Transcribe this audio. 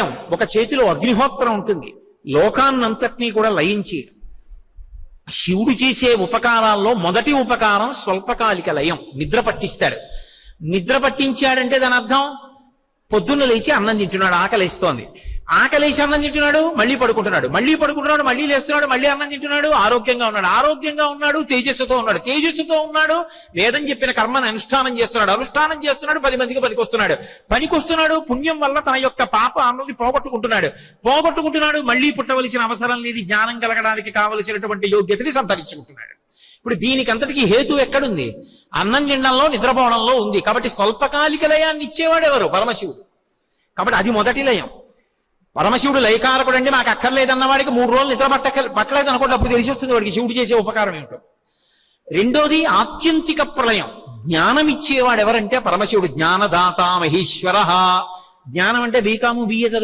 వాక్యం ఒక చేతిలో అగ్నిహోత్రం ఉంటుంది. లోకాన్నంతటినీ కూడా లయించి శివుడు చేసే ఉపకారాల్లో మొదటి ఉపకారం స్వల్పకాలిక లయం. నిద్ర పట్టిస్తాడు. నిద్ర పట్టించాడంటే దాని అర్థం? పొద్దున్న లేచి అన్నం తింటున్నాడు ఆకలిస్తోంది. ఆకలేసి అన్నం తింటున్నాడు మళ్ళీ పడుకుంటున్నాడు. మళ్ళీ పడుకుంటున్నాడు మళ్ళీ లేస్తున్నాడు మళ్ళీ అన్నం తింటున్నాడు ఆరోగ్యంగా ఉన్నాడు. ఆరోగ్యంగా ఉన్నాడు తేజస్సుతో ఉన్నాడు. తేజస్సుతో ఉన్నాడు వేదం చెప్పిన కర్మను అనుష్ఠానం చేస్తున్నాడు. అనుష్ఠానం చేస్తున్నాడు పది మందికి పనికొస్తున్నాడు. పనికొస్తున్నాడు పుణ్యం వల్ల తన యొక్క పాప అన్నది పోగొట్టుకుంటున్నాడు. పోగొట్టుకుంటున్నాడు మళ్ళీ పుట్టవలసిన అవసరం లేదు. జ్ఞానం కలగడానికి కావలసినటువంటి యోగ్యతని సంతరించుకుంటున్నాడు. ఇప్పుడు దీనికి అంతటికి హేతు ఎక్కడుంది? అన్నం తినడంలో నిద్రపోవడంలో ఉంది. కాబట్టి స్వల్పకాలిక లయాన్ని ఇచ్చేవాడు ఎవరు? పరమశివుడు. కాబట్టి అది మొదటి లయం. పరమశివుడు లైకారకుడు అండి నాకు అక్కర్లేదన్న వాడికి మూడు రోజులు నిద్ర పట్టక పట్టలేదు అనుకోండి అప్పుడు తెలిసిస్తుంది వాడికి శివుడు చేసే ఉపకారం ఏమిటో. రెండోది ఆత్యంతిక ప్రళయం. జ్ఞానం ఇచ్చేవాడు ఎవరంటే పరమశివుడు. జ్ఞానదాత మహేశ్వర. జ్ఞానం అంటే బీకాము బిఏ చదువు.